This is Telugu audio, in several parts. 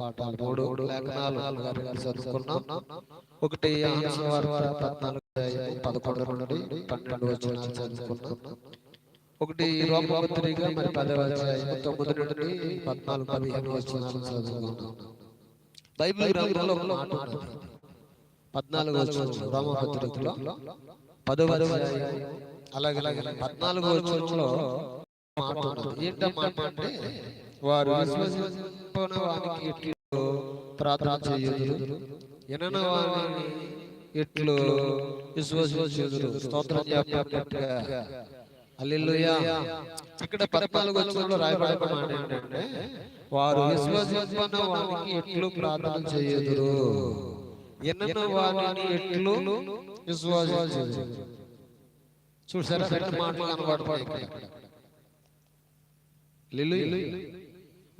పాఠాలు మూడు లేఖనాలు చదువుకున్నాం. ఒకటి పద్నాలుగు పదకొండు నుండి పన్నెండు వచనాలు చదువుకున్నాం. ఒకటి మరి పదవ తొమ్మిది నుండి పద్నాలుగు పదిహేను చదువుకున్నాం. బైబిల్ గ్రంథంలో పద్నాలుగు రోమపత్రికలో పదవ అలాగే అలాగే పద్నాలుగు వచనంలో మాట ఉన్నది ఏంటో మాట అంటే వారు విశ్వసింపని వానికి ఎట్లు ప్రార్థన చేయుదురు. ఎనన ఎట్లు విశ్వసించుదురు. స్తోత్రం చెప్పినట్టుగా హల్లెలూయా. ఇక్కడ రాయబడిన మాట ఏంటంటే వారు విశ్వసింపని వానికి ఎట్లు ప్రార్థన చేయుదురు. ఎనన వారిని ఎట్లు విశ్వసించుదురు. చూసారా మాటలు కనబడతాయి ఇక్కడ. లిలు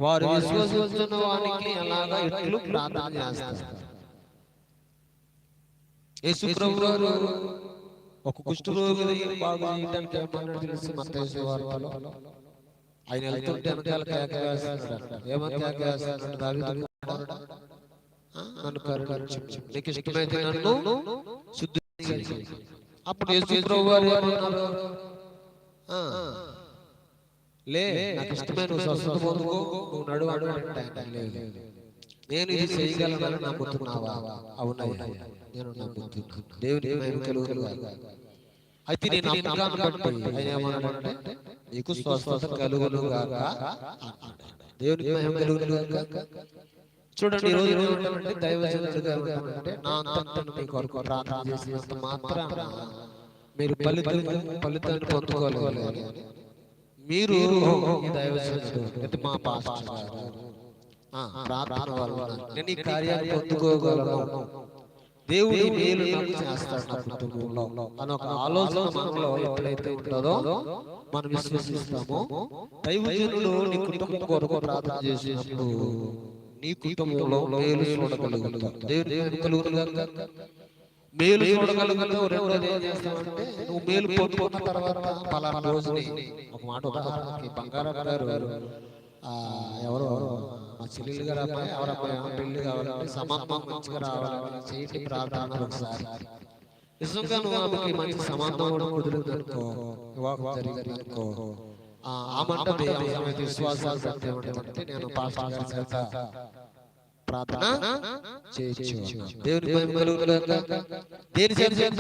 వారు విశ్వసిస్తున్న వానికి ఎలాగా ఎట్లు ప్రార్థన చేస్తారు. యేసు ప్రభు వారు ఒక కుష్ఠరోగి బాగు చేయడానికి ఏమన్నాడు తెలిసి మత్తయి వార్తలో ఆయన వెళ్తుంటే వెనకాల కేక వేస్తున్నాడు ఏమని కేక వేస్తున్నాడు దావీదు కుమారుడా, ఆ, నన్ను కరుణించు నీకు ఇష్టమైతే నన్ను శుద్ధి చేయి. అప్పుడు యేసు ప్రభు వారు ఏమన్నారు? ఆ, లే నాకు ఇష్టమైన స్వస్థత పొందుకో నువ్వు నడువు అడు లేదు. నేను ఇది చేయగలనని నమ్ముతున్నావా? అవునయ్యా. నేను నమ్ముతున్నాను. దేవుని మహిమ కలుగునుగాక. అయితే నేను నమ్మకాన్ని బట్టి ఆయన ఏమన్నాడంటే నీకు స్వస్థత కలుగును గాక అన్నాడు. దేవునికి మహిమ కలుగును గాక చూడండి ఈ రోజు ఏమంటామంటే దైవజనుడుగా ఉంటామంటే నా అంతటను మీ కొరకు ప్రార్థన చేసినంత మాత్రాన మీరు ఫలితం ఫలితాన్ని పొందుకోలేదు మీరు మా పాస్టర్ గారు. ఆ, ప్రార్థన వల్ల నేను ఈ కార్యాన్ని పొందుకోగలను. దేవుడు మేలు నాకు చేస్తాడు నా కుటుంబంలో అని ఒక ఆలోచన మనలో ఎప్పుడైతే ఉంటుందో మనం విశ్వసిస్తామో. దైవజనుడు నీ కుటుంబం కొరకు ప్రార్థన చేసినప్పుడు నీ కుటుంబంలో మేలు చూడగలుగుతావు దేవుని దేవుని కలుగునుగాక. మేలు చూడగలుగుతావు రెండోది ఏం చేస్తామంటే నువ్వు మేలు పొందుకున్న తర్వాత పలానా రోజుని ఒక మాట ఉదాహరణకి బంగారం గారు ఎవరో మా చెల్లెలు గారు అమ్మాయి ఎవరు అమ్మాయి పెళ్ళి కావాలంటే సమాధానం మంచిగా రావాలని చేయండి ప్రార్థన ఒకసారి. నిజంగా నువ్వు ఆమెకి మంచి సమాధానం కూడా కుదిరిందనుకో వివాహం జరిగిందనుకో ఆ మంటది విశ్వాసాలు పెడితే ఉంటుందంటే నేను చేత ప్రార్థన దేవుని కలుగునుగాక. దేని చేత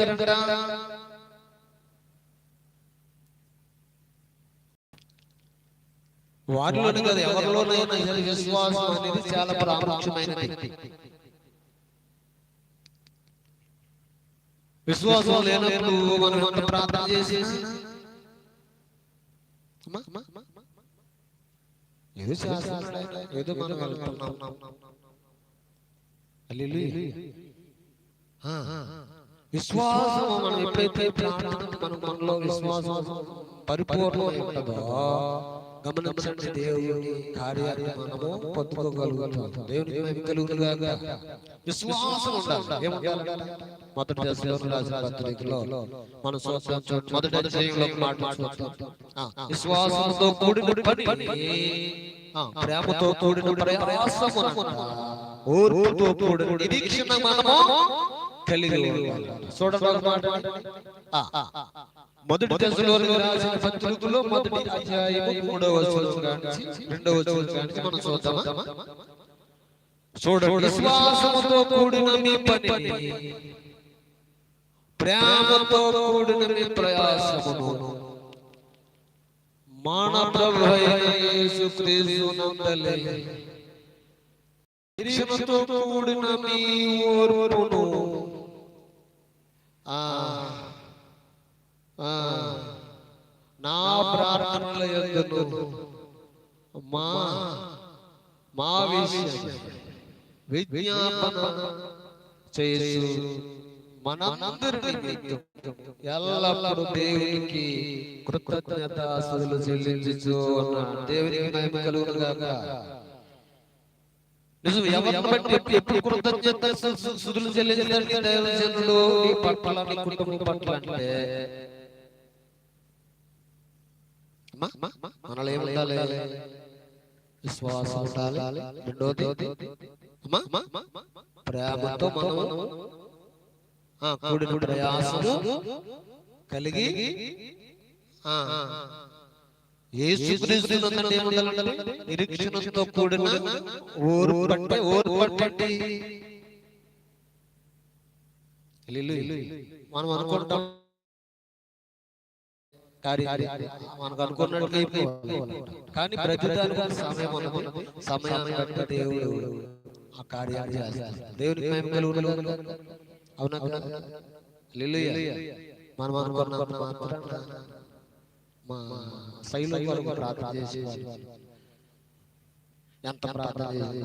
వారిలోనే కాదు ఎవరిలోనైనా విశ్వాసం అనేది చాలా ప్రాముఖ్యమైనది. విశ్వాసం లేనప్పుడు మనం ప్రార్థన చేసేసి. ఏదో చేస్తున్నాడు ఏదో మనం వెళ్తున్నాం. విశ్వాసం మనం ఎప్పుడైతే మనం మనలో విశ్వాసం పరిపూర్ణమై ఉంటుందో గమనించండి దేవుని కార్యాన్ని మనము పొందుకోగలుగుతాం దేవుని విశ్వాసం ఉండాలి. మొదటి రాసిన పత్రికలో మనం చూస్తాం. మొదటి అధ్యాయంలో విశ్వాసంతో కూడిన పని. ప్రేమతో కూడిన ప్రయాసమునంట. ఓర్పుతో కూడిన నిరీక్షణ మనము కలిగి. మొదటి దశలోని రాసిన పత్రికలో మొదటి అధ్యాయము మూడవ రెండవ మనం చూద్దామా? చూడండి. విశ్వాసముతో కూడిన మీ పని. ప్రేమతో కూడిన మీ ప్రయాసమును. మాన ప్రభు యేసుక్రీస్తునందలి నిరీక్షణతో కూడిన మీ ఓర్పును. ఆ. నా ప్రార్థనల యొక్కను మా మా విషయం విజ్ఞాపన చేసు మనందరి ఎల్లప్పుడూ దేవునికి కృతజ్ఞత చెల్లించు అన్నాడు. దేవునికి మహిమ కలుగునుగాక. నిజం ఎవరిని బట్టి ఎప్పుడు- ఎప్పుడు కృతజ్ఞత సుదులు చెల్లించండి దైవజనుడు నీ పట్ల నీ కుటుంబం పట్ల అంటే అమ్మా, అమ్మా, మనలో ఏముండాలి? విశ్వాసం ఉండాలి. రెండోది అమ్మా ప్రేమతో మనము ఆ, కూడిన ప్రయాసము కలిగి ఆ, యేసుక్రీస్తు నందు ఏముండాలంటే నిరీక్షణతో కూడిన పట్టండి హల్లెలూయా. మనం అనుకుంటాం మనకు. కానీ ప్రతిదానికి సమయం సమయాన్ని బట్టి దేవుడు ఆ కార్యాన్ని చేస్తాడు. మేము అవునా. మనం మాత్రాన మా శైలి కొరకు ప్రార్థన చేసి ఎంత ప్రార్థన చేసి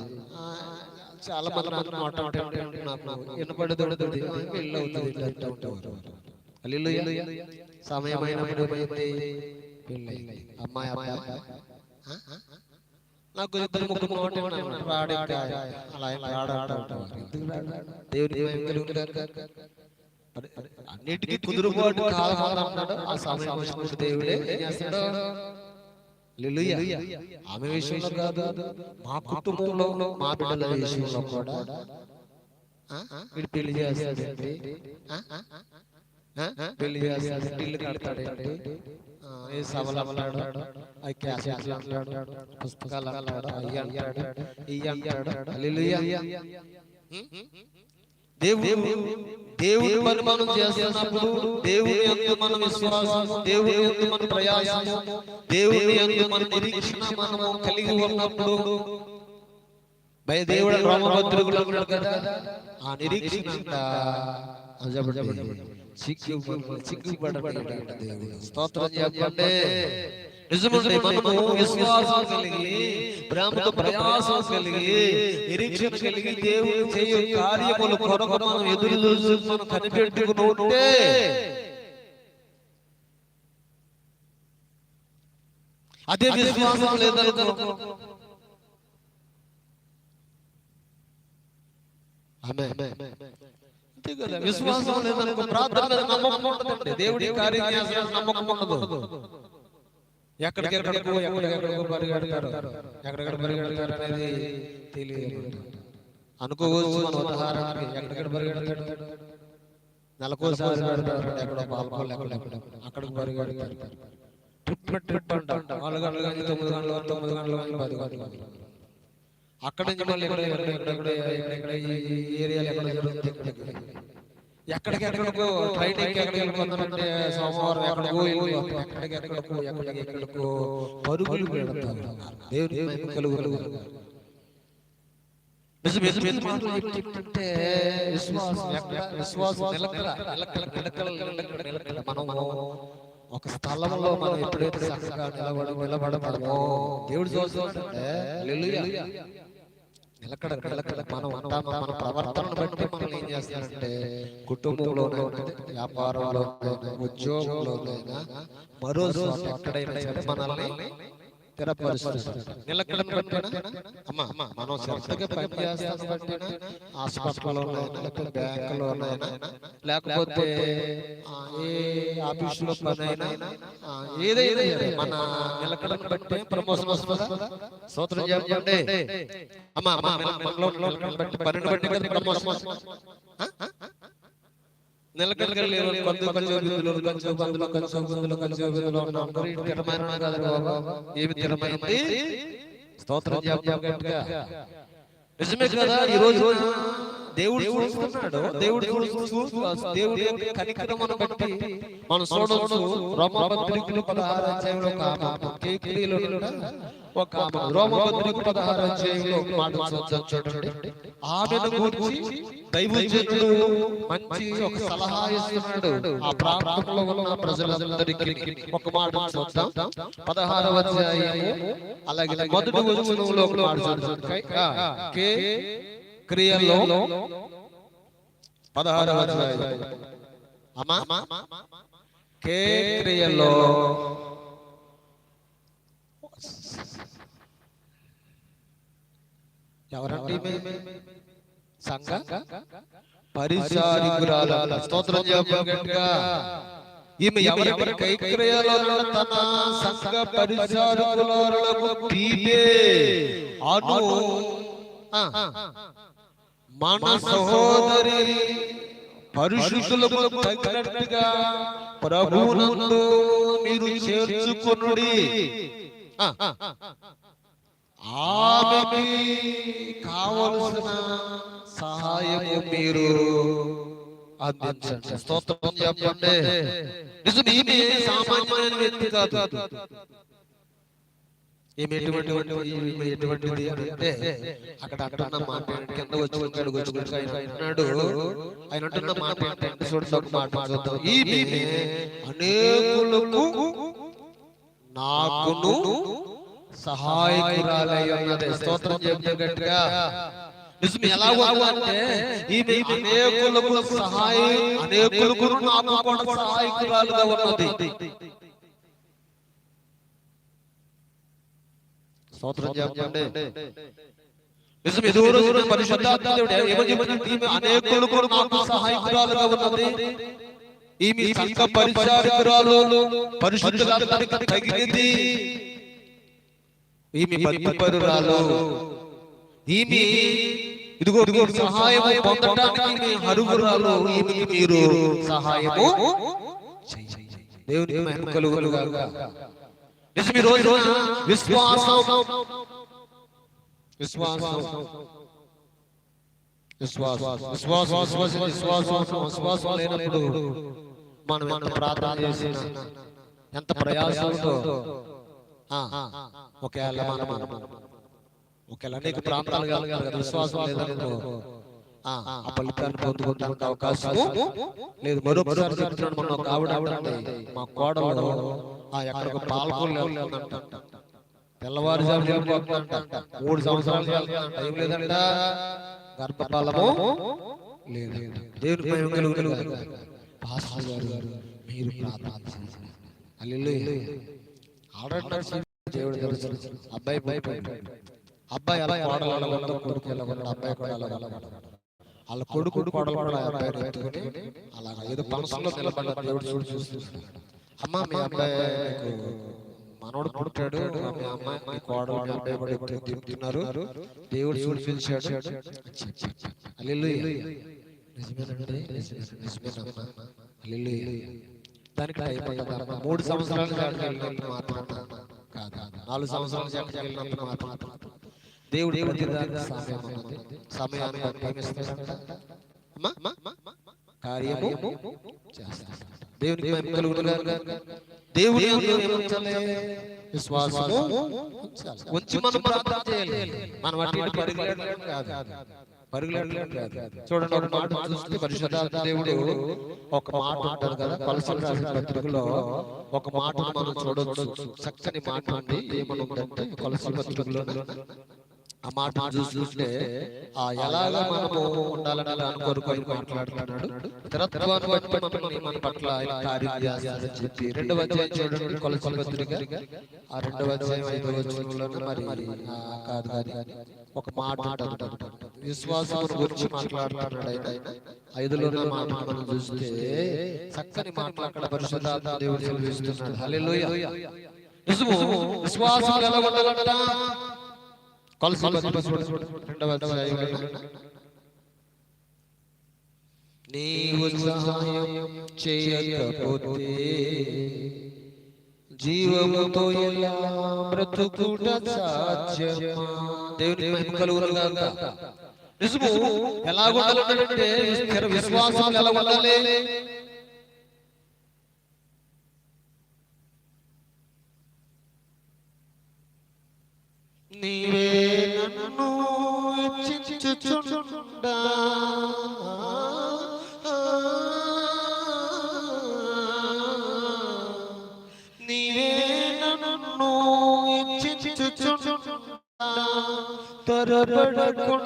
చాలా మంది మాట నాకు వినపడదు పెళ్ళి అవుతుంది అంటూ ఉంటారు. పెళ్ళి అమ్మాయి అమ్మాయి? నాకు ఇద్దరు ముగ్గురు మాట. రాడు. అలా రాడు అంటూ అన్నిటికీ కుదురుబాటు కాలం అన్నాడు. ఆ సమయం వచ్చినప్పుడు దేవుడే ఏం చేస్తాడు. ఆమె విషయంలో కాదు. మా కుటుంబంలో మా బిడ్డల విషయంలో కూడా? వీడు పెళ్ళి చేస్తాడండి? పెళ్ళి చేస్తాడు ఇల్లు కడతాడండి. ఏ సభలు అంటాడు? ఆ క్యాసెట్లు అంటాడు? పుస్తకాలు అంటాడు? అయ్యి అంటాడు? ఇయ్యి అంటాడు. దేవుడు దేవుడు పని మనం చేస్తున్నప్పుడు దేవుని యందు మన విశ్వాసం దేవుని యందు మన ప్రయాసము దేవుని యందు మన నిరీక్షణ మనము కలిగి ఉన్నప్పుడు భయ దేవుడు రామభద్రుడు కదా? ఆ నిరీక్షణ అంట అది చెప్పండి సిగ్గు సిగ్గుపడబడి దేవుడు. స్తోత్రం చెప్పండి. నిజమండి మనము విశ్వాసం కలిగి ప్రేమతో ప్రయాసం కలిగి నిరీక్షణ కలిగి దేవుడు చేయు కార్యములు కొరకు మనం ఎదురు చూసి మనం కనిపెట్టుకుని ఉంటే అదే విశ్వాసం లేదనుకో ఆమె అంతే కదా విశ్వాసం లేదనుకో ప్రార్థన మీద నమ్మకం ఉండదండి దేవుడి కార్యం చేస్తాడు నమ్మకం ఉండదు ఎక్కడికెక్కడికో ఎక్కడికెక్కడికో పరిగెడతారు ఎక్కడెక్కడ పరిగెడతారు అనేది తెలియదు అనుకోవచ్చు మన ఉదాహరణకి ఎక్కడెక్కడ పరిగెడతాడు నెలకోసారి పెడతారు ఎక్కడో పాల్గొలు ఎక్కడెక్కడ అక్కడికి పరిగెడతారు ట్రిప్ ట్రిప్ అంట నాలుగు గంటలు కానీ తొమ్మిది గంటలు తొమ్మిది గంటలు కానీ పది గంటలు అక్కడి నుంచి మళ్ళీ ఎక్కడ ఎక్కడ ఎక్కడ ఏరియాలో ఎక్కడ జరుగుతుంది ఎక్కడికి ఎక్కి వెళ్ళిపోతారంటే సోమవారం ఎక్కడికో వెళ్ళిపోతారు. ఎక్కడికి ఎక్కడికో ఎక్కడికి ఎక్కడికో పరుగులు పెడతారు దేవుని మహిమ కలుగులు నిజం నిజం నిజం ఏంటంటే విశ్వాసం విశ్వాసం ఒక స్థలంలో మనం ఎప్పుడైతే చక్కగా నిలబడ నిలబడతామో దేవుడు చూస్తుంటే నిలకడ నిలకడ మనం ఉంటామా మన ప్రవర్తనను బట్టి మనం ఏం చేస్తారంటే కుటుంబంలోనైనా వ్యాపారంలోనైనా ఉద్యోగంలోనైనా ఎక్కడైనా మనల్ని బట్టినా అమ్మా మనం శ్రద్ధగా పని చేస్తాం బట్టినా హాస్పిటల్లోనైనా లేకపోతే బ్యాంకులోనైనా లేకపోతే ఆ, ఏ ఆఫీసులో పనైనా? ఆ, ఏదైనా మన నిలకడను బట్టి ప్రమోషన్ వస్తుందా? సూత్రం చెప్పండి అమ్మా అమ్మా మన- మనలో బట్టి బట్టి ప్రమోషన్ ఆ? ఆ? నిలకడగా లేవు కొంత కొంచెం బిందులు కొంచెం బందులు కొంచెం బిందులు కొంచెం బిందులు ఉన్నాం స్థిరమైన కాదు బాబా ఏమి స్థిరమైంది స్తోత్రం నిజమే కదా ఈ రోజు దేవుడు చూస్తున్నాడు దేవుడు చూస్తూ దేవుడి యొక్క కనికరమును బట్టి మనం చూడవచ్చు రోమపత్రికలు పదహారు అధ్యాయంలో ఒక ఆమె ఒక ఆమె రోమపత్రిక పదహారు అధ్యాయంలో మాట చూడండి ఆమెను గురించి దైవజనుడు మంచి ఒక సలహా ఇస్తున్నాడు. ఆ ప్రాంతంలో ఉన్న ప్రజలందరికీ ఒక మాట చూద్దాం పదహారవ అధ్యాయము అలాగే మొదటి వచనంలో ఒక మాట చూద్దాం కే క్రియల్లో పదహారవ అధ్యాయం. అమ్మా కే క్రియల్లో ఎవరండి? సంఘ? పరిచారికురాలు స్తోత్రం చెప్పు గట్టిగా ఈమె ఎవరెవరి కైక్రయాలలో తన సంఘ పరిచారకులకు అను మన సహోదరి పరిశుద్ధులకు తగినట్టుగా ప్రభువునందు మీరు చేర్చుకొనుడి. ఆమెకి కావలసిన సహాయము మీరు అందించండి. స్తోత్రం చెప్పండి. నిజం ఈమె సామాన్యమైన వ్యక్తి కాదు. ఈమె ఎటువంటి ఈమె ఎటువంటిది అంటే అక్కడ అంటున్న మాట కింద వచ్చి వచ్చాడు వచ్చి వచ్చి ఆయన అంటున్నాడు. ఆయన అంటున్న మాట ఏంటంటే చూడండి ఒక మాట చూద్దాం ఈమె అనేకులకు నాకును సహాయకురాలై ఉన్నది స్తోత్రం చెప్తే గట్టిగా నిజం ఎలా ఉందంటే ఈమె అనేకులకు సహాయ అనేకులకు నాకు కూడా సహాయకురాలుగా ఉన్నది స్తోత్రం చెప్పండి నిజం ఎదురు రోజున పరిశుద్ధాత్మ దేవుడు ఏమని చెప్తున్నాడు? ఈమె అనేకులకు నాకు సహాయకురాలుగా ఉన్నది ఈమె సంఘ పరిచారకురాలు పరిశుద్ధులందరికీ తగినది ఈమె భక్తిపరురాలు ఈమె ఇదిగో ఇదిగో సహాయము పొందడానికి ఈమె హరుగురాలు ఈమెకి మీరు సహాయము. దేవునికి మహిమ కలుగును గాక. నిజం ఈ రోజు విశ్వాసం. విశ్వాసం. విశ్వాసం. విశ్వాసం. విశ్వాసం. విశ్వాసం. విశ్వాసం. లేనప్పుడు మనం ఎంత ప్రార్థన చేసినా ఎంత ప్రయాసంతో మనం ఒకవేళ అనేక ప్రాంతాలు కలగాలి విశ్వాసం లేదనుకో ఆ. ఫలితాన్ని పొందుకోవడానికి అవకాశం లేదు. మరొకసారి చెప్తున్నాడు మన ఒక ఆవిడ మా కోడలు ఆ ఎక్కడికి పాలకొల్లు వెళ్తుందంట. వెళ్ళిపోతుందంట మూడు సంవత్సరాలు లేదంట. గర్భఫలము లేదు. దేవుని. పాస్టర్ గారు మీరు ప్రార్థన ఆల్రెడీ నడిచి దేవుడు తెలుసు. అబ్బాయి అబ్బాయి అలా అలా ఉందో కొడుకు ఉన్నాడు అబ్బాయి కూడా అలా వాళ్ళ కొడుకు కోడలు కూడా అబ్బాయిని ఎత్తుకొని అలాగా ఏదో పనసంలో నిలబడ్డ దేవుడు చూడు చూస్తున్నాడు అమ్మ మీ అబ్బాయి నీకు మనోడు పుట్టాడు. మీ అమ్మాయి మీ కోడలు మీ అబ్బాయి కూడా ఎత్తుకొని తింటున్నారు. దేవుడు చూడు పిలిచాడు హల్లెలూయా. నిజమేనండి నిజమేనమ్మా హల్లెలూయా. దానికి మూడు సంవత్సరాలు జాగ్రత్త వెళ్ళినప్పుడు మాత్రం కాదు. నాలుగు సంవత్సరాలు వెళ్ళినప్పుడు మాత్రం దేవుడు ప్రతి దానికి సమయం ఉన్నది. సమయాన్ని కార్యము చేస్తాడు దేవునికి ఏముంచాలి? విశ్వాసము. ఉంచి మనం ప్రార్థన చేయాలి. అటు కాదు. చూడండి ఒక మాట చూస్తే పరిశుద్ధాత్మ దేవుడు ఒక మాట అంటారు కదా కొలసలు రాసిన పత్రికలో ఒక మాటను మనం చూడొచ్చు. చక్కని మాట అండి ఏమనుందంటే కొలసల పత్రికలో ఆ మాట చూస్తుంటే ఆ ఎలాగా మనము ఉండాలని దాని కొరకు ఆయన మాట్లాడుతున్నాడు. స్థిరత్వాన్ని బట్టి మన పట్ల ఆయన కార్యం చేస్తాడని చెప్పి రెండవ అధ్యాయం చూడండి కొలసల పత్రిక ఆ రెండవ అధ్యాయం ఐదవ మరి కాదు కానీ ఒక మాట విశ్వాసం గురించి మాట్లాడుతున్నాడు ఆయన. ఐదులో మాట మనం చూస్తే చక్కని మాటలు అక్కడ పరిశుద్ధాత్మ దేవుడు సెలవిస్తున్నాడు హల్లెలూయా. నిజము విశ్వాసం ఎలా ఉండాలంట కొలసి రెండవ అధ్యాయంలో నీవు సహాయం చేయకపోతే జీవముతో ఎలా బ్రతుకుట సాధ్యమా దేవుని మహిమ కలుగును గాక నిజము ఎలా ఉండాలంటే స్థిర విశ్వాసం ఎలా ఉండాలి నీవే నన్ను ఇచ్చించుచుండా నీవే నన్ను ఇచ్చించుచుండా తరబడకుండా